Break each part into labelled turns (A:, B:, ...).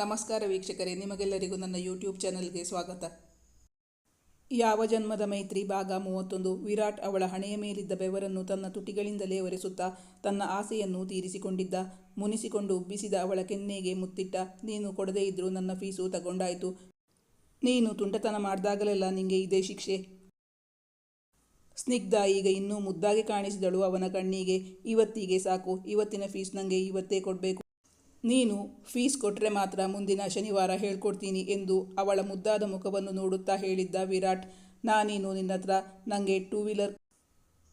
A: ನಮಸ್ಕಾರ ವೀಕ್ಷಕರೇ, ನಿಮಗೆಲ್ಲರಿಗೂ ನನ್ನ ಯೂಟ್ಯೂಬ್ ಚಾನಲ್ಗೆ ಸ್ವಾಗತ. ಯಾವ ಜನ್ಮದ ಮೈತ್ರಿ ಭಾಗ ಮೂವತ್ತೊಂದು, ವಿರಾಟ್ ಅವಳ ಹಣೆಯ ಮೇಲಿದ್ದ ಬೆವರನ್ನು ತನ್ನ ತುಟಿಗಳಿಂದಲೇ ಒರೆಸುತ್ತಾ ತನ್ನ ಆಸೆಯನ್ನು ತೀರಿಸಿಕೊಂಡಿದ್ದ, ಮುನಿಸಿಕೊಂಡು ಉಬ್ಬಿಸಿದ ಅವಳ ಕೆನ್ನೆಗೆ ಮುತ್ತಿಟ್ಟ, ನೀನು ಕೊಡದೇ ಇದ್ರೂ ನನ್ನ ಫೀಸು ತಗೊಂಡಾಯಿತು. ನೀನು ತುಂಟತನ ಮಾಡಿದಾಗಲೆಲ್ಲ ನಿಂಗೆ ಇದೇ ಶಿಕ್ಷೆ. ಸ್ನಿಗ್ಧ ಈಗ ಇನ್ನೂ ಮುದ್ದಾಗಿ ಕಾಣಿಸಿದಳು ಅವನ ಕಣ್ಣಿಗೆ. ಇವತ್ತಿಗೆ ಸಾಕು, ಇವತ್ತಿನ ಫೀಸ್ ನನಗೆ ಇವತ್ತೇ ಕೊಡಬೇಕು. ನೀನು ಫೀಸ್ ಕೊಟ್ಟರೆ ಮಾತ್ರ ಮುಂದಿನ ಶನಿವಾರ ಹೇಳ್ಕೊಡ್ತೀನಿ ಎಂದು ಅವಳ ಮುದ್ದಾದ ಮುಖವನ್ನು ನೋಡುತ್ತಾ ಹೇಳಿದ್ದ ವಿರಾಟ್, ನಾನೀನು ನಿನ್ನ ಹತ್ರ ನನಗೆ ಟೂ ವೀಲರ್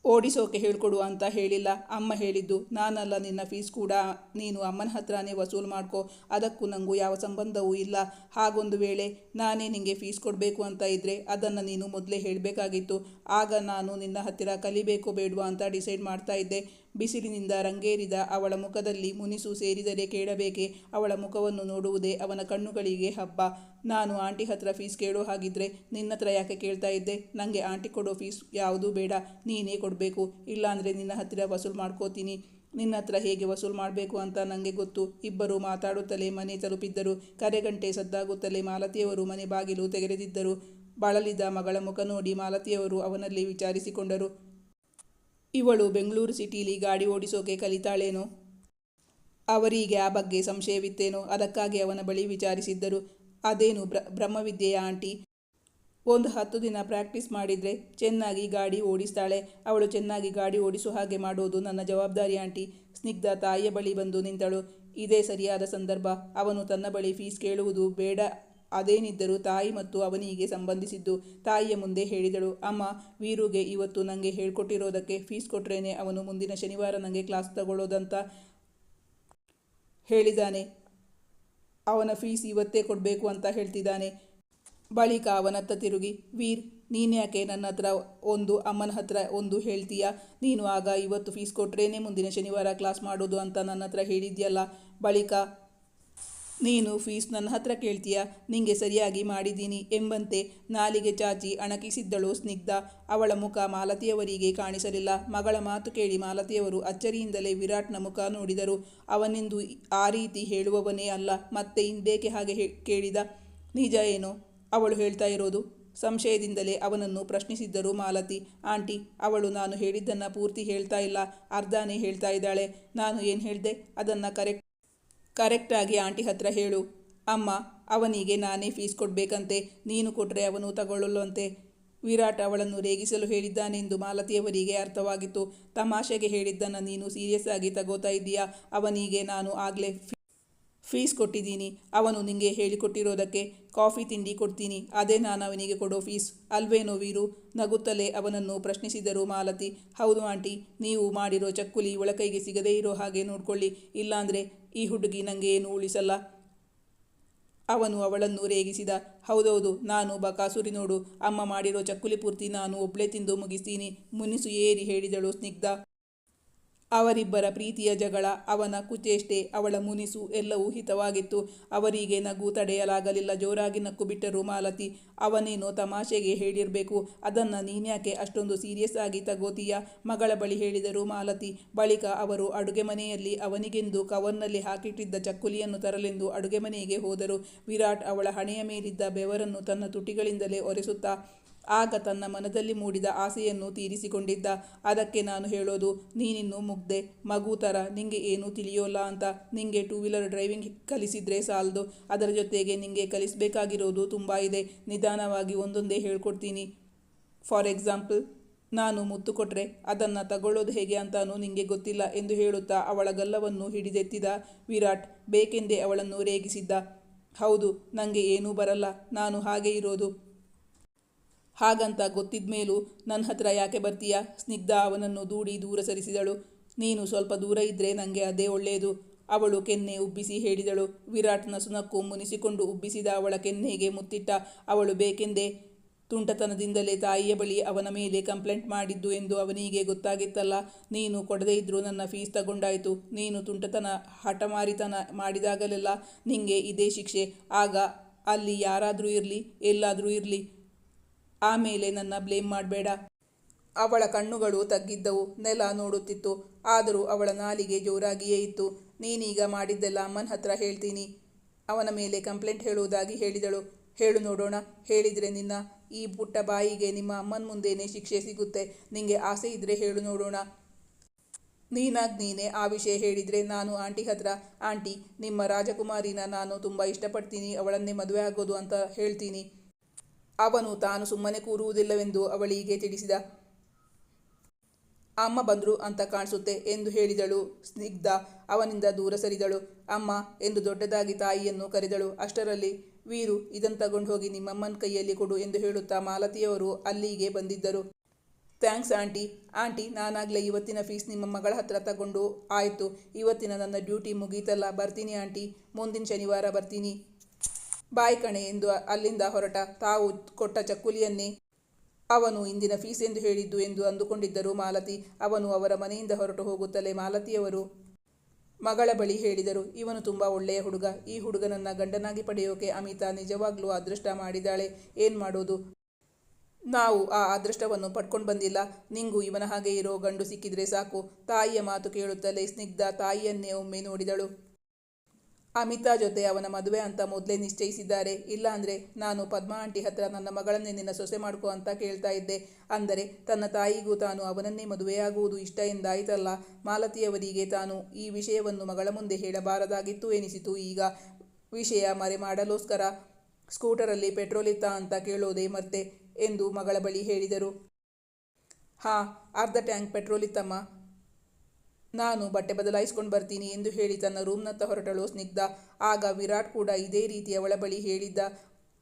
A: ಓಡಿಸೋಕೆ ಹೇಳ್ಕೊಡು ಅಂತ ಹೇಳಿಲ್ಲ. ಅಮ್ಮ ಹೇಳಿದ್ದು, ನಾನಲ್ಲ ನಿನ್ನ ಫೀಸ್ ಕೂಡ, ನೀನು ಅಮ್ಮನ ಹತ್ರನೇ ವಸೂಲು ಮಾಡ್ಕೋ, ಅದಕ್ಕೂ ನನಗೂ ಯಾವ ಸಂಬಂಧವೂ ಇಲ್ಲ. ಹಾಗೊಂದು ವೇಳೆ ನಾನೇ ನಿನಗೆ ಫೀಸ್ ಕೊಡಬೇಕು ಅಂತ ಇದ್ದರೆ ಅದನ್ನು ನೀನು ಮೊದಲೇ ಹೇಳಬೇಕಾಗಿತ್ತು. ಆಗ ನಾನು ನಿನ್ನ ಹತ್ತಿರ ಕಲಿಬೇಕು ಬೇಡವಾ ಅಂತ ಡಿಸೈಡ್ ಮಾಡ್ತಾ ಇದ್ದೆ. ಬಿಸಿಲಿನಿಂದ ರಂಗೇರಿದ ಅವಳ ಮುಖದಲ್ಲಿ ಮುನಿಸು ಸೇರಿದರೆ ಕೇಳಬೇಕೆ? ಅವಳ ಮುಖವನ್ನು ನೋಡುವುದೇ ಅವನ ಕಣ್ಣುಗಳಿಗೆ ಹಬ್ಬ. ನಾನು ಆಂಟಿ ಹತ್ರ ಫೀಸ್ ಕೇಳೋ ಹಾಗಿದ್ರೆ ನಿನ್ನ ಹತ್ರ ಯಾಕೆ ಕೇಳ್ತಾ ಇದ್ದೆ? ನನಗೆ ಆಂಟಿ ಕೊಡೋ ಫೀಸ್ ಯಾವುದೂ ಬೇಡ. ನೀನೇ ಕೊಡಬೇಕು. ಇಲ್ಲಾಂದರೆ ನಿನ್ನ ಹತ್ತಿರ ವಸೂಲು ಮಾಡ್ಕೋತೀನಿ. ನಿನ್ನ ಹತ್ರ ಹೇಗೆ ವಸೂಲು ಮಾಡಬೇಕು ಅಂತ ನನಗೆ ಗೊತ್ತು. ಇಬ್ಬರು ಮಾತಾಡುತ್ತಲೇ ಮನೆ ತಲುಪಿದ್ದರು. ಕರೆಗಂಟೆ ಸದ್ದಾಗುತ್ತಲೇ ಮಾಲತಿಯವರು ಮನೆ ಬಾಗಿಲು ತೆಗೆದಿದ್ದರು. ಬಳಲಿದ ಮಗಳ ಮುಖ ನೋಡಿ ಮಾಲತಿಯವರು ಅವನಲ್ಲಿ ವಿಚಾರಿಸಿಕೊಂಡರು. ಇವಳು ಬೆಂಗಳೂರು ಸಿಟೀಲಿ ಗಾಡಿ ಓಡಿಸೋಕೆ ಕಲಿತಾಳೇನೋ? ಅವರಿಗೆ ಆ ಬಗ್ಗೆ ಸಂಶಯವಿತ್ತೇನೋ? ಅದಕ್ಕಾಗಿ ಅವನ ಬಳಿ ವಿಚಾರಿಸಿದ್ದರು. ಅದೇನು ಬ್ರ, ಬ್ರಹ್ಮವಿದ್ಯೆಯ ಆಂಟಿ? ಒಂದು ಹತ್ತು ದಿನ ಪ್ರಾಕ್ಟೀಸ್ ಮಾಡಿದರೆ ಚೆನ್ನಾಗಿ ಗಾಡಿ ಓಡಿಸ್ತಾಳೆ. ಅವಳು ಚೆನ್ನಾಗಿ ಗಾಡಿ ಓಡಿಸೋ ಹಾಗೆ ಮಾಡೋದು ನನ್ನ ಜವಾಬ್ದಾರಿ ಆಂಟಿ. ಸ್ನಿಗ್ಧ ತಾಯಿಯ ಬಳಿ ಬಂದು ನಿಂತಳು. ಇದೇ ಸರಿಯಾದ ಸಂದರ್ಭ. ಅವನು ತನ್ನ ಬಳಿ ಫೀಸ್ ಕೇಳುವುದು ಬೇಡ ಅದೇನಿದ್ದರೂ ತಾಯಿ ಮತ್ತು ಅವನಿಗೆ ಸಂಬಂಧಿಸಿದ್ದು. ತಾಯಿಯ ಮುಂದೆ ಹೇಳಿದಳು, ಅಮ್ಮ, ವೀರುಗೆ ಇವತ್ತು ನನಗೆ ಹೇಳ್ಕೊಟ್ಟಿರೋದಕ್ಕೆ ಫೀಸ್ ಕೊಟ್ಟರೇನೆ ಅವನು ಮುಂದಿನ ಶನಿವಾರ ನನಗೆ ಕ್ಲಾಸ್ ತಗೊಳ್ಳೋದಂತ ಹೇಳಿದ್ದಾನೆ. ಅವನ ಫೀಸ್ ಇವತ್ತೇ ಕೊಡಬೇಕು ಅಂತ ಹೇಳ್ತಿದ್ದಾನೆ. ಬಳಿಕ ಅವನತ್ತ ತಿರುಗಿ, ವೀರ್ ನೀನ್ಯಾಕೆ ನನ್ನ ಹತ್ರ ಒಂದು ಅಮ್ಮನ ಹತ್ರ ಒಂದು ಹೇಳ್ತೀಯ? ನೀನು ಆಗ ಇವತ್ತು ಫೀಸ್ ಕೊಟ್ಟರೇನೆ ಮುಂದಿನ ಶನಿವಾರ ಕ್ಲಾಸ್ ಮಾಡೋದು ಅಂತ ನನ್ನ ಹತ್ರ ಹೇಳಿದ್ಯಲ್ಲ. ಬಳಿಕ ನೀನು ಫೀಸ್ ನನ್ನ ಹತ್ರ ಕೇಳ್ತೀಯ? ನಿಂಗೆ ಸರಿಯಾಗಿ ಮಾಡಿದ್ದೀನಿ ಎಂಬಂತೆ ನಾಲಿಗೆ ಚಾಚಿ ಅಣಕಿಸಿದ್ದಳು ಸ್ನಿಗ್ಧ. ಅವಳ ಮುಖ ಮಾಲತಿಯವರಿಗೆ ಕಾಣಿಸಲಿಲ್ಲ. ಮಗಳ ಮಾತು ಕೇಳಿ ಮಾಲತಿಯವರು ಅಚ್ಚರಿಯಿಂದಲೇ ವಿರಾಟ್ನ ಮುಖ ನೋಡಿದರು. ಅವನೆಂದು ಆ ರೀತಿ ಹೇಳುವವನೇ ಅಲ್ಲ, ಮತ್ತೆ ಇಂದೇಕೆ ಹಾಗೆ ಕೇಳಿದ? ನಿಜ ಏನು? ಅವಳು ಹೇಳ್ತಾ ಇರೋದು? ಸಂಶಯದಿಂದಲೇ ಅವನನ್ನು ಪ್ರಶ್ನಿಸಿದ್ದರು ಮಾಲತಿ. ಆಂಟಿ, ಅವಳು ನಾನು ಹೇಳಿದ್ದನ್ನು ಪೂರ್ತಿ ಹೇಳ್ತಾ ಇಲ್ಲ. ಅರ್ಧಾನೇ ಹೇಳ್ತಾ ಇದ್ದಾಳೆ. ನಾನು ಏನು ಹೇಳಿದೆ? ಅದನ್ನು ಕರೆಕ್ಟ್ ಕರೆಕ್ಟಾಗಿ ಆಂಟಿ ಹತ್ರ ಹೇಳು. ಅಮ್ಮ, ಅವನಿಗೆ ನಾನೇ ಫೀಸ್ ಕೊಡಬೇಕಂತೆ. ನೀನು ಕೊಟ್ಟರೆ ಅವನು ತಗೊಳ್ಳಲ್ಲಂತೆ ವಿರಾಟ್ ಅವಳನ್ನು ರೇಗಿಸಲು ಹೇಳಿದ್ದಾನೆಂದು ಮಾಲತಿಯವರಿಗೆ ಅರ್ಥವಾಗಿತ್ತು. ತಮಾಷೆಗೆ ಹೇಳಿದ್ದನ್ನು ನೀನು ಸೀರಿಯಸ್ ಆಗಿ ತಗೋತಾ ಇದ್ದೀಯಾ? ಅವನಿಗೆ ನಾನು ಆಗಲೇ ಫೀಸ್ ಕೊಟ್ಟಿದ್ದೀನಿ. ಅವನು ನಿಂಗೆ ಹೇಳಿಕೊಟ್ಟಿರೋದಕ್ಕೆ ಕಾಫಿ ತಿಂಡಿ ಕೊಡ್ತೀನಿ. ಅದೇ ನಾನು ಅವನಿಗೆ ಕೊಡೋ ಫೀಸ್. ಅಲ್ವೇನೋ ವೀರು? ನಗುತ್ತಲೇ ಅವನನ್ನು ಪ್ರಶ್ನಿಸಿದರು ಮಾಲತಿ. ಹೌದು ಆಂಟಿ, ನೀವು ಮಾಡಿರೋ ಚಕ್ಕುಲಿ ಒಳಕೈಗೆ ಸಿಗದೇ ಇರೋ ಹಾಗೆ ನೋಡಿಕೊಳ್ಳಿ. ಇಲ್ಲಾಂದರೆ ಈ ಹುಡುಗಿ ನನಗೆ ಏನು ಉಳಿಸಲ್ಲ? ಅವನು ಅವಳನ್ನು ರೇಗಿಸಿದ. ಹೌದೌದು, ನಾನು ಬಕಾಸುರಿ ನೋಡು. ಅಮ್ಮ ಮಾಡಿರೋ ಚಕ್ಕುಲಿ ಪೂರ್ತಿ ನಾನು ಒಬ್ಳೆ ತಿಂದು ಮುಗಿಸ್ತೀನಿ. ಮುನಿಸು ಏರಿ ಹೇಳಿದಳು ಸ್ನಿಗ್ಧ. ಅವರಿಬ್ಬರ ಪ್ರೀತಿಯ ಜಗಳ, ಅವನ ಕುಚೇಷ್ಟೆ, ಅವಳ ಮುನಿಸು ಎಲ್ಲವೂ ಹಿತವಾಗಿತ್ತು. ಅವರಿಗೆ ನಗು ತಡೆಯಲಾಗಲಿಲ್ಲ. ಜೋರಾಗಿ ನಕ್ಕು ಬಿಟ್ಟರು ಮಾಲತಿ. ಅವನೇನೋ ತಮಾಷೆಗೆ ಹೇಳಿರಬೇಕು. ಅದನ್ನು ನೀನ್ಯಾಕೆ ಅಷ್ಟೊಂದು ಸೀರಿಯಸ್ ಆಗಿ ತಗೋತೀಯ? ಮಗಳ ಬಳಿ ಹೇಳಿದರು ಮಾಲತಿ. ಬಳಿಕ ಅವರು ಅಡುಗೆ ಮನೆಯಲ್ಲಿ ಅವನಿಗೆಂದು ಕವರ್ನಲ್ಲಿ ಹಾಕಿಟ್ಟಿದ್ದ ಚಕ್ಕುಲಿಯನ್ನು ತರಲೆಂದು ಅಡುಗೆ ಮನೆಗೆ ಹೋದರು. ವಿರಾಟ್ ಅವಳ ಹಣೆಯ ಮೇಲಿದ್ದ ಬೆವರನ್ನು ತನ್ನ ತುಟಿಗಳಿಂದಲೇ ಒರೆಸುತ್ತಾ ಆಗ ತನ್ನ ಮನದಲ್ಲಿ ಮೂಡಿದ ಆಸೆಯನ್ನು ತೀರಿಸಿಕೊಂಡಿದ್ದ. ಅದಕ್ಕೆ ನಾನು ಹೇಳೋದು, ನೀನಿನ್ನು ಮುಗ್ದೆ, ಮಗು ಥರ ನಿಂಗೆ ಏನೂ ತಿಳಿಯೋಲ್ಲ ಅಂತ. ನಿಂಗೆ ಟೂ ವೀಲರ್ ಡ್ರೈವಿಂಗ್ ಕಲಿಸಿದ್ರೆ ಸಾಲದು. ಅದರ ಜೊತೆಗೆ ನಿಂಗೆ ಕಲಿಸಬೇಕಾಗಿರೋದು ತುಂಬ ಇದೆ. ನಿಧಾನವಾಗಿ ಒಂದೊಂದೇ ಹೇಳ್ಕೊಡ್ತೀನಿ. ಫಾರ್ ಎಕ್ಸಾಂಪಲ್ ನಾನು ಮುತ್ತು ಕೊಟ್ಟರೆ ಅದನ್ನು ತಗೊಳ್ಳೋದು ಹೇಗೆ ಅಂತಾನೂ ನಿಂಗೆ ಗೊತ್ತಿಲ್ಲ ಎಂದು ಹೇಳುತ್ತಾ ಅವಳ ಗಲ್ಲವನ್ನು ಹಿಡಿದೆತ್ತಿದ ವಿರಾಟ್. ಬೇಕೆಂದೇ ಅವಳನ್ನು ರೇಗಿಸಿದ್ದ. ಹೌದು ನನಗೆ ಏನೂ ಬರಲ್ಲ. ನಾನು ಹಾಗೆ ಇರೋದು. ಹಾಗಂತ ಗೊತ್ತಿದ್ದ ಮೇಲೂ ನನ್ನ ಹತ್ರ ಯಾಕೆ ಬರ್ತೀಯಾ? ಸ್ನಿಗ್ಧ ಅವನನ್ನು ದೂಡಿ ದೂರ ಸರಿಸಿದಳು. ನೀನು ಸ್ವಲ್ಪ ದೂರ ಇದ್ದರೆ ನನಗೆ ಅದೇ ಒಳ್ಳೆಯದು ಅವಳು ಕೆನ್ನೆ ಉಬ್ಬಿಸಿ ಹೇಳಿದಳು. ವಿರಾಟ್ನ ಸುನಕ್ಕು ಮುನಿಸಿಕೊಂಡು ಉಬ್ಬಿಸಿದ ಅವಳ ಕೆನ್ನೆಗೆ ಮುತ್ತಿಟ್ಟ ಅವಳು ಬೇಕೆಂದೇ? ತುಂಟತನದಿಂದಲೇ ತಾಯಿಯ ಬಳಿ ಅವನ ಮೇಲೆ ಕಂಪ್ಲೇಂಟ್ ಮಾಡಿದ್ದು ಎಂದು ಅವನಿಗೆ ಗೊತ್ತಾಗಿತ್ತಲ್ಲ. ನೀನು ಕೊಡದೇ ಇದ್ದರೂ ನನ್ನ ಫೀಸ್ ತಗೊಂಡಾಯಿತು. ನೀನು ತುಂಟತನ, ಹಠಮಾರಿತನ ಮಾಡಿದಾಗಲೆಲ್ಲ ನಿಂಗೆ ಇದೇ ಶಿಕ್ಷೆ. ಆಗ ಅಲ್ಲಿ ಯಾರಾದರೂ ಇರಲಿ, ಎಲ್ಲಾದರೂ ಇರಲಿ. ಆಮೇಲೆ ನನ್ನ ಬ್ಲೇಮ್ ಮಾಡಬೇಡ. ಅವಳ ಕಣ್ಣುಗಳು ತಗ್ಗಿದ್ದವು. ನೆಲ ನೋಡುತ್ತಿತ್ತು. ಆದರೂ ಅವಳ ನಾಲಿಗೆ ಜೋರಾಗಿಯೇ ಇತ್ತು. ನೀನೀಗ ಮಾಡಿದ್ದೆಲ್ಲ ಅಮ್ಮನ ಹತ್ರ ಹೇಳ್ತೀನಿ. ಅವನ ಮೇಲೆ ಕಂಪ್ಲೇಂಟ್ ಹೇಳುವುದಾಗಿ ಹೇಳಿದಳು. ಹೇಳು ನೋಡೋಣ. ಹೇಳಿದರೆ ನಿನ್ನ ಈ ಪುಟ್ಟ ಬಾಯಿಗೆ ನಿಮ್ಮ ಅಮ್ಮನ ಮುಂದೆನೇ ಶಿಕ್ಷೆ ಸಿಗುತ್ತೆ. ನಿಂಗೆ ಆಸೆ ಇದ್ದರೆ ಹೇಳು ನೋಡೋಣ. ನೀನಾಗಿ ನೀನೇ ಆ ವಿಷಯ ಹೇಳಿದರೆ ನಾನು ಆಂಟಿ ಹತ್ರ, ಆಂಟಿ, ನಿಮ್ಮ ರಾಜಕುಮಾರಿನ ನಾನು ತುಂಬ ಇಷ್ಟಪಡ್ತೀನಿ. ಅವಳನ್ನೇ ಮದುವೆ ಆಗೋದು ಅಂತ ಹೇಳ್ತೀನಿ. ಅವನು ತಾನು ಸುಮ್ಮನೆ ಕೂರುವುದಿಲ್ಲವೆಂದು ಅವಳಿಗೆ ತಿಳಿಸಿದ. ಅಮ್ಮ ಬಂದ್ರು ಅಂತ ಕಾಣಿಸುತ್ತೆ ಎಂದು ಹೇಳಿದಳು ಸ್ನಿಗ್ಧ. ಅವನಿಂದ ದೂರ ಸರಿದಳು. ಅಮ್ಮ, ಎಂದು ದೊಡ್ಡದಾಗಿ ತಾಯಿಯನ್ನು ಕರೆದಳು. ಅಷ್ಟರಲ್ಲಿ, ವೀರು ಇದನ್ನು ತಗೊಂಡು ಹೋಗಿ ನಿಮ್ಮಮ್ಮನ ಕೈಯಲ್ಲಿ ಕೊಡು ಎಂದು ಹೇಳುತ್ತಾ ಮಾಲತಿಯವರು ಅಲ್ಲಿಗೆ ಬಂದಿದ್ದರು. Thanks, aunty. ಆಂಟಿ, ನಾನಾಗಲೇ ಇವತ್ತಿನ ಫೀಸ್ ನಿಮ್ಮ ಮಗಳ ಹತ್ರ ತಗೊಂಡು ಆಯಿತು. ಇವತ್ತಿನ ನನ್ನ ಡ್ಯೂಟಿ ಮುಗೀತಲ್ಲ, ಬರ್ತೀನಿ ಆಂಟಿ. ಮುಂದಿನ ಶನಿವಾರ ಬರ್ತೀನಿ. ಬಾಯ್ ಕಣೆ ಎಂದು ಅಲ್ಲಿಂದ ಹೊರಟ ತಾವು ಕೊಟ್ಟ ಚಕ್ಕುಲಿಯನ್ನೇ ಅವನು ಇಂದಿನ ಫೀಸ್ ಎಂದು ಹೇಳಿದ್ದು ಎಂದು ಅಂದುಕೊಂಡಿದ್ದರು ಮಾಲತಿ. ಅವನು ಅವರ ಮನೆಯಿಂದ ಹೊರಟು ಹೋಗುತ್ತಲೇ ಮಾಲತಿಯವರು ಮಗಳ ಬಳಿ ಹೇಳಿದರು, ಇವನು ತುಂಬ ಒಳ್ಳೆಯ ಹುಡುಗ. ಈ ಹುಡುಗನನ್ನ ಗಂಡನಾಗಿ ಪಡೆಯೋಕೆ ಅಮಿತಾ ನಿಜವಾಗ್ಲೂ ಅದೃಷ್ಟ ಮಾಡಿದಾಳೆ ಏನು ಮಾಡೋದು? ನಾವು ಆ ಅದೃಷ್ಟವನ್ನು ಪಡ್ಕೊಂಡು ಬಂದಿಲ್ಲ. ನಿಂಗೂ ಇವನ ಹಾಗೆ ಇರೋ ಗಂಡು ಸಿಕ್ಕಿದ್ರೆ ಸಾಕು. ತಾಯಿಯ ಮಾತು ಕೇಳುತ್ತಲೇ ಸ್ನಿಗ್ಧ ತಾಯಿಯನ್ನೇ ಒಮ್ಮೆ ನೋಡಿದಳು. ಅಮಿತಾ ಜೊತೆ ಅವನ ಮದುವೆ ಅಂತ ಮೊದಲೇ ನಿಶ್ಚಯಿಸಿದ್ದಾರೆ. ಇಲ್ಲಾಂದ್ರೆ ನಾನು ಪದ್ಮಾ ಆಂಟಿ ಹತ್ರ ನನ್ನ ಮಗಳನ್ನೇ ನಿನ್ನ ಸೊಸೆ ಮಾಡ್ಕೋ ಅಂತ ಕೇಳ್ತಾ ಇದ್ದೆ. ಅಂದರೆ ತನ್ನ ತಾಯಿಗೂ ತಾನು ಅವನನ್ನೇ ಮದುವೆಯಾಗುವುದು ಇಷ್ಟ ಎಂದಾಯಿತಲ್ಲ. ಮಾಲತಿಯವರಿಗೆ ತಾನು ಈ ವಿಷಯವನ್ನು ಮಗಳ ಮುಂದೆ ಹೇಳಬಾರದಾಗಿತ್ತು ಎನಿಸಿತು. ಈಗ ವಿಷಯ ಮರೆ ಮಾಡಲೋಸ್ಕರ ಸ್ಕೂಟರಲ್ಲಿ ಪೆಟ್ರೋಲ್ ಇತ್ತ ಅಂತ ಕೇಳೋದೇ ಮತ್ತೆ ಎಂದು ಮಗಳ ಬಳಿ ಹೇಳಿದರು. ಹಾ, ಅರ್ಧ ಟ್ಯಾಂಕ್ ಪೆಟ್ರೋಲ್ ಇತ್ತಮ್ಮ. ನಾನು ಬಟ್ಟೆ ಬದಲಾಯಿಸ್ಕೊಂಡು ಬರ್ತೀನಿ ಎಂದು ಹೇಳಿ ತನ್ನ ರೂಮ್ನತ್ತ ಹೊರಟಳು ಸ್ನಿಗ್ಧ. ಆಗ ವಿರಾಟ್ ಕೂಡ ಇದೇ ರೀತಿಯ ಒಳಬಳಿ ಬಳಿ ಹೇಳಿದ್ದ,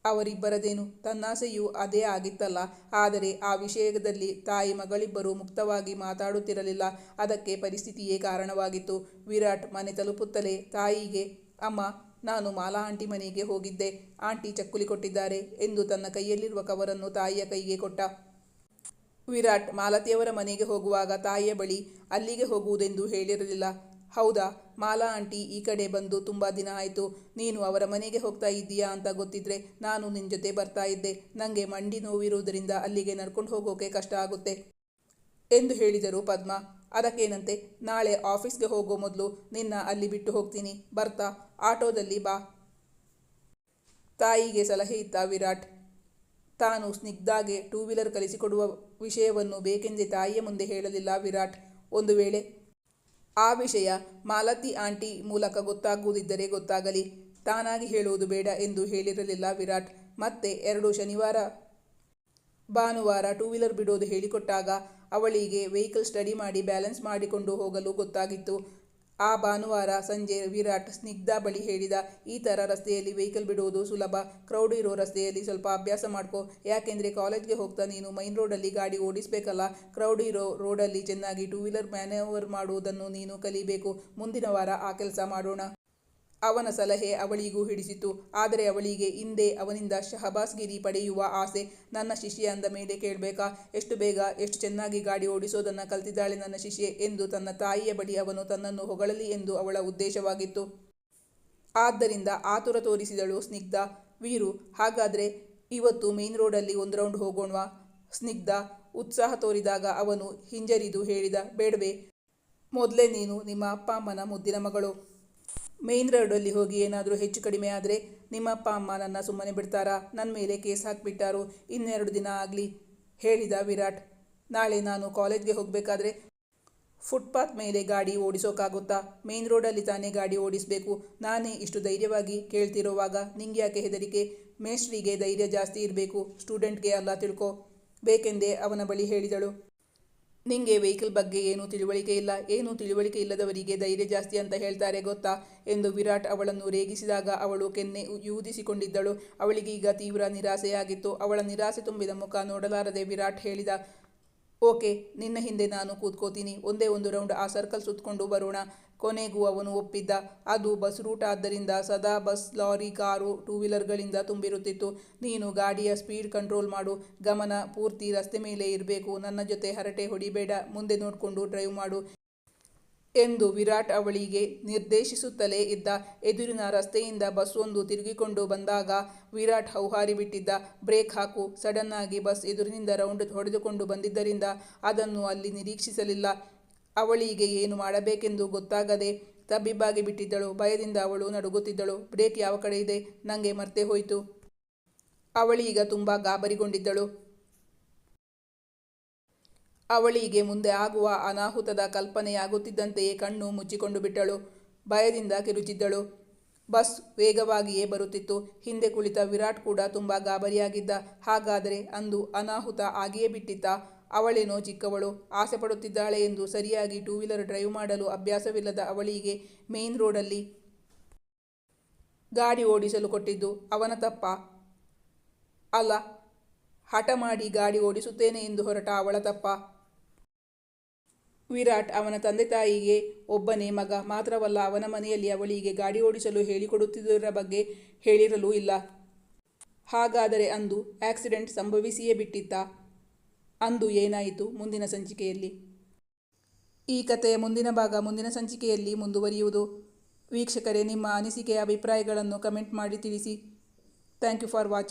A: ಅವರಿಬ್ಬರದೇನು? ತನ್ನಾಸೆಯೂ ಅದೇ ಆಗಿತ್ತಲ್ಲ. ಆದರೆ ಆ ವಿಷಯದಲ್ಲಿ ತಾಯಿ ಮಗಳಿಬ್ಬರು ಮುಕ್ತವಾಗಿ ಮಾತಾಡುತ್ತಿರಲಿಲ್ಲ. ಅದಕ್ಕೆ ಪರಿಸ್ಥಿತಿಯೇ ಕಾರಣವಾಗಿತ್ತು. ವಿರಾಟ್ ಮನೆ ತಲುಪುತ್ತಲೇ ತಾಯಿಗೆ, ಅಮ್ಮ, ನಾನು ಮಾಲಾ ಆಂಟಿ ಮನೆಗೆ ಹೋಗಿದ್ದೆ. ಆಂಟಿ ಚಕ್ಕುಲಿ ಕೊಟ್ಟಿದ್ದಾರೆ ಎಂದು ತನ್ನ ಕೈಯಲ್ಲಿರುವ ಕವರನ್ನು ತಾಯಿಯ ಕೈಗೆ ಕೊಟ್ಟ. ವಿರಾಟ್ ಮಾಲತಿಯವರ ಮನೆಗೆ ಹೋಗುವಾಗ ತಾಯಿಯ ಬಳಿ ಅಲ್ಲಿಗೆ ಹೋಗುವುದೆಂದು ಹೇಳಿರಲಿಲ್ಲ. ಹೌದಾ, ಮಾಲಾ ಆಂಟಿ ಈ ಕಡೆ ಬಂದು ತುಂಬ ದಿನ ಆಯಿತು. ನೀನು ಅವರ ಮನೆಗೆ ಹೋಗ್ತಾ ಇದ್ದೀಯಾ ಅಂತ ಗೊತ್ತಿದ್ರೆ ನಾನು ನಿನ್ನ ಜೊತೆ ಬರ್ತಾ ಇದ್ದೆ. ನನಗೆ ಮಂಡಿ ನೋವಿರುವುದರಿಂದ ಅಲ್ಲಿಗೆ ನಡ್ಕೊಂಡು ಹೋಗೋಕೆ ಕಷ್ಟ ಆಗುತ್ತೆ ಎಂದು ಹೇಳಿದರು ಪದ್ಮ. ಅದಕ್ಕೇನಂತೆ, ನಾಳೆ ಆಫೀಸ್ಗೆ ಹೋಗೋ ಮೊದಲು ನಿನ್ನ ಅಲ್ಲಿ ಬಿಟ್ಟು ಹೋಗ್ತೀನಿ. ಬರ್ತಾ, ಆಟೋದಲ್ಲಿ ಬಾ. ತಾಯಿಗೆ ಸಲಹೆ ಇತ್ತ ವಿರಾಟ್. ತಾನು ಸ್ನಿಗ್ಧಾಗೆ ಟೂ ವೀಲರ್ ಕಲಿಸಿಕೊಡುವ ವಿಷಯವನ್ನು ಬೇಕೆಂದೇ ತಾಯಿಯ ಮುಂದೆ ಹೇಳಲಿಲ್ಲ ವಿರಾಟ್. ಒಂದು ವೇಳೆ ಆ ವಿಷಯ ಮಾಲತಿ ಆಂಟಿ ಮೂಲಕ ಗೊತ್ತಾಗುವುದಿದ್ದರೆ ಗೊತ್ತಾಗಲಿ. ತಾನಾಗಿ ಹೇಳುವುದು ಬೇಡ ಎಂದು ಹೇಳಿರಲಿಲ್ಲ ವಿರಾಟ್. ಮತ್ತೆ ಎರಡು ಶನಿವಾರ, ಭಾನುವಾರ ಟೂ ವೀಲರ್ ಬಿಡೋದು ಹೇಳಿಕೊಟ್ಟಾಗ ಅವಳಿಗೆ ವೆಹಿಕಲ್ ಸ್ಟಡಿ ಮಾಡಿ ಬ್ಯಾಲೆನ್ಸ್ ಮಾಡಿಕೊಂಡು ಹೋಗಲು ಗೊತ್ತಾಗಿತ್ತು. ಆ ಭಾನುವಾರ ಸಂಜೆ ವಿರಾಟ್ ಸ್ನಿಗ್ಧ ಬಳಿ ಹೇಳಿದ, ಈ ಥರ ರಸ್ತೆಯಲ್ಲಿ ವೆಹಿಕಲ್ ಬಿಡುವುದು ಸುಲಭ. ಕ್ರೌಡ್ ಇರೋ ರಸ್ತೆಯಲ್ಲಿ ಸ್ವಲ್ಪ ಅಭ್ಯಾಸ ಮಾಡ್ಕೋ. ಯಾಕೆಂದರೆ ಕಾಲೇಜ್ಗೆ ಹೋಗ್ತಾ ನೀನು ಮೈನ್ ರೋಡಲ್ಲಿ ಗಾಡಿ ಓಡಿಸ್ಬೇಕಲ್ಲ. ಕ್ರೌಡ್ ಇರೋ ರೋಡಲ್ಲಿ ಚೆನ್ನಾಗಿ ಟೂ ವೀಲರ್ ಮ್ಯಾನೇವರ್ ಮಾಡುವುದನ್ನು ನೀನು ಕಲಿಬೇಕು. ಮುಂದಿನ ವಾರ ಆ ಕೆಲಸ ಮಾಡೋಣ. ಅವನ ಸಲಹೆ ಅವಳಿಗೂ ಹಿಡಿಸಿತು. ಆದರೆ ಅವಳಿಗೆ ಹಿಂದೆ ಅವನಿಂದ ಶಹಬಾಸ್ಗಿರಿ ಪಡೆಯುವ ಆಸೆ ನನ್ನ ಶಿಷ್ಯ ಅಂದ ಮೇಲೆ ಕೇಳಬೇಕಾ? ಎಷ್ಟು ಬೇಗ, ಎಷ್ಟು ಚೆನ್ನಾಗಿ ಗಾಡಿ ಓಡಿಸೋದನ್ನು ಕಲ್ತಿದ್ದಾಳೆ ನನ್ನ ಶಿಷ್ಯೆ ಎಂದು ತನ್ನ ತಾಯಿಯ ಬಳಿ ಅವನು ತನ್ನನ್ನು ಹೊಗಳಲಿ ಎಂದು ಅವಳ ಉದ್ದೇಶವಾಗಿತ್ತು. ಆದ್ದರಿಂದ ಆತುರ ತೋರಿಸಿದಳು ಸ್ನಿಗ್ಧ. ವೀರು, ಹಾಗಾದರೆ ಇವತ್ತು ಮೇನ್ ರೋಡಲ್ಲಿ ಒಂದು ರೌಂಡ್ ಹೋಗೋಣವಾ? ಸ್ನಿಗ್ಧ ಉತ್ಸಾಹ ತೋರಿದಾಗ ಅವನು ಹಿಂಜರಿದು ಹೇಳಿದ, ಬೇಡವೆ. ಮೊದಲೇ ನೀನು ನಿಮ್ಮ ಅಪ್ಪ, ಅಮ್ಮನ ಮುದ್ದಿನ ಮಗಳು. ಮೇನ್ ರೋಡಲ್ಲಿ ಹೋಗಿ ಏನಾದರೂ ಹೆಚ್ಚು ಕಡಿಮೆ ಆದರೆ ನಿಮ್ಮ ಅಪ್ಪ, ಅಮ್ಮ ನನ್ನ ಸುಮ್ಮನೆ ಬಿಡ್ತಾರಾ? ನನ್ನ ಮೇಲೆ ಕೇಸ್ ಹಾಕಿಬಿಟ್ಟಾರು. ಇನ್ನೆರಡು ದಿನ ಆಗಲಿ, ಹೇಳಿದ ವಿರಾಟ್. ನಾಳೆ ನಾನು ಕಾಲೇಜ್ಗೆ ಹೋಗಬೇಕಾದ್ರೆ ಫುಟ್ಪಾತ್ ಮೇಲೆ ಗಾಡಿ ಓಡಿಸೋಕ್ಕಾಗುತ್ತಾ ಮೇನ್ ರೋಡಲ್ಲಿ ತಾನೇ ಗಾಡಿ ಓಡಿಸಬೇಕು. ನಾನೇ ಇಷ್ಟು ಧೈರ್ಯವಾಗಿ ಕೇಳ್ತಿರೋವಾಗ ನಿಂಗೆ ಯಾಕೆ ಹೆದರಿಕೆ? ಮೇಸ್ಟ್ರಿಗೆ ಧೈರ್ಯ ಜಾಸ್ತಿ ಇರಬೇಕು. ಸ್ಟೂಡೆಂಟ್ಗೆ ಅಲ್ಲ ತಿಳ್ಕೊ. ಬೇಕೆಂದೇ ಅವನ ಬಳಿ ಹೇಳಿದಳು. ನಿಂಗೆ ವೆಹಿಕಲ್ ಬಗ್ಗೆ ಏನೂ ತಿಳುವಳಿಕೆ ಇಲ್ಲ. ಏನೂ ತಿಳುವಳಿಕೆ ಇಲ್ಲದವರಿಗೆ ಧೈರ್ಯ ಜಾಸ್ತಿ ಅಂತ ಹೇಳ್ತಾರೆ, ಗೊತ್ತಾ? ಎಂದು ವಿರಾಟ್ ಅವಳನ್ನು ರೇಗಿಸಿದಾಗ ಅವಳು ಕೆನ್ನೆ ಯೂದಿಸಿಕೊಂಡಿದ್ದಳು. ಅವಳಿಗೆ ಈಗ ತೀವ್ರ ನಿರಾಸೆಯಾಗಿತ್ತು. ಅವಳ ನಿರಾಸೆ ತುಂಬಿದ ಮುಖ ನೋಡಲಾರದೆ ವಿರಾಟ್ ಹೇಳಿದ, ಓಕೆ, ನಿನ್ನ ಹಿಂದೆ ನಾನು ಕೂತ್ಕೋತೀನಿ. ಒಂದೇ ಒಂದು ರೌಂಡ್ ಆ ಸರ್ಕಲ್ ಸುತ್ತಕೊಂಡು ಬರೋಣ. ಕೊನೆಗೂ ಅವನು ಒಪ್ಪಿದ್ದ. ಅದು ಬಸ್ ರೂಟ್ ಆದ್ದರಿಂದ ಸದಾ ಬಸ್ ಲಾರಿ, ಕಾರು ಟೂ ವೀಲರ್ಗಳಿಂದ ತುಂಬಿರುತ್ತಿತ್ತು. ನೀನು ಗಾಡಿಯ ಸ್ಪೀಡ್ ಕಂಟ್ರೋಲ್ ಮಾಡು. ಗಮನ ಪೂರ್ತಿ ರಸ್ತೆ ಮೇಲೆ ಇರಬೇಕು. ನನ್ನ ಜೊತೆ ಹರಟೆ ಹೊಡಿಬೇಡ. ಮುಂದೆ ನೋಡಿಕೊಂಡು ಡ್ರೈವ್ ಮಾಡು ಎಂದು ವಿರಾಟ್ ಅವಳಿಗೆ ನಿರ್ದೇಶಿಸುತ್ತಲೇ ಇದ್ದ. ಎದುರಿನ ರಸ್ತೆಯಿಂದ ಬಸ್ ಒಂದು ತಿರುಗಿಕೊಂಡು ಬಂದಾಗ ವಿರಾಟ್ ಹೌಹಾರಿ ಬಿಟ್ಟಿದ್ದ. ಬ್ರೇಕ್ ಹಾಕು. ಸಡನ್ನಾಗಿ ಬಸ್ ಎದುರಿನಿಂದ ರೌಂಡ್ ಹೊಡೆದುಕೊಂಡು ಬಂದಿದ್ದರಿಂದ ಅದನ್ನು ಅಲ್ಲಿ ನಿರೀಕ್ಷಿಸಲಿಲ್ಲ. ಅವಳಿಗೆ ಏನು ಮಾಡಬೇಕೆಂದು ಗೊತ್ತಾಗದೆ ತಬ್ಬಿಬ್ಬಾಗಿ ಬಿಟ್ಟಿದ್ದಳು. ಭಯದಿಂದ ಅವಳು ನಡುಗುತ್ತಿದ್ದಳು. ಬ್ರೇಕ್ ಯಾವ ಕಡೆ ಇದೆ? ನನಗೆ ಮರ್ತೇ ಹೋಯಿತು. ಅವಳೀಗ ತುಂಬ ಗಾಬರಿಗೊಂಡಿದ್ದಳು. ಅವಳಿಗೆ ಮುಂದೆ ಆಗುವ ಅನಾಹುತದ ಕಲ್ಪನೆಯಾಗುತ್ತಿದ್ದಂತೆಯೇ ಕಣ್ಣು ಮುಚ್ಚಿಕೊಂಡು ಬಿಟ್ಟಳು. ಭಯದಿಂದ ಕಿರುಚಿದ್ದಳು. ಬಸ್ ವೇಗವಾಗಿಯೇ ಬರುತ್ತಿತ್ತು. ಹಿಂದೆ ಕುಳಿತ ವಿರಾಟ್ ಕೂಡ ತುಂಬ ಗಾಬರಿಯಾಗಿದ್ದ. ಹಾಗಾದರೆ ಅಂದು ಅನಾಹುತ ಆಗಿಯೇ ಬಿಟ್ಟಿತ್ತ? ಅವಳೇನೋ ಚಿಕ್ಕವಳು ಆಸೆ ಪಡುತ್ತಿದ್ದಾಳೆ ಎಂದು ಸರಿಯಾಗಿ ಟೂ ವೀಲರ್ ಡ್ರೈವ್ ಮಾಡಲು ಅಭ್ಯಾಸವಿಲ್ಲದ ಅವಳಿಗೆ ಮೇನ್ ರೋಡಲ್ಲಿ ಗಾಡಿ ಓಡಿಸಲು ಕೊಟ್ಟಿದ್ದು. ಅವನ ತಪ್ಪ. ಅಲ್ಲ, ಹಠ ಮಾಡಿ ಗಾಡಿ ಓಡಿಸುತ್ತೇನೆ ಎಂದು ಹೊರಟ ಅವಳ ತಪ್ಪ. ವಿರಾಟ್ ಅವನ ತಂದೆ ತಾಯಿಗೆ ಒಬ್ಬನೇ ಮಗ. ಮಾತ್ರವಲ್ಲ, ಅವನ ಮನೆಯಲ್ಲಿ ಅವಳಿಗೆ ಗಾಡಿ ಓಡಿಸಲು ಹೇಳಿಕೊಡುತ್ತಿದ್ದರ ಬಗ್ಗೆ ಹೇಳಿರಲೂ ಇಲ್ಲ. ಹಾಗಾದರೆ ಅಂದು ಆಕ್ಸಿಡೆಂಟ್ ಸಂಭವಿಸಿಯೇ ಬಿಟ್ಟಿತ್ತ? ಅಂದು ಏನಾಯಿತು ಮುಂದಿನ ಸಂಚಿಕೆಯಲ್ಲಿ? ಈ ಕಥೆಯ ಮುಂದಿನ ಭಾಗ ಮುಂದಿನ ಸಂಚಿಕೆಯಲ್ಲಿ ಮುಂದುವರಿಯುವುದು. ವೀಕ್ಷಕರೇ, ನಿಮ್ಮ ಅನಿಸಿಕೆಯ ಅಭಿಪ್ರಾಯಗಳನ್ನು ಕಮೆಂಟ್ ಮಾಡಿ ತಿಳಿಸಿ. Thank you for watching.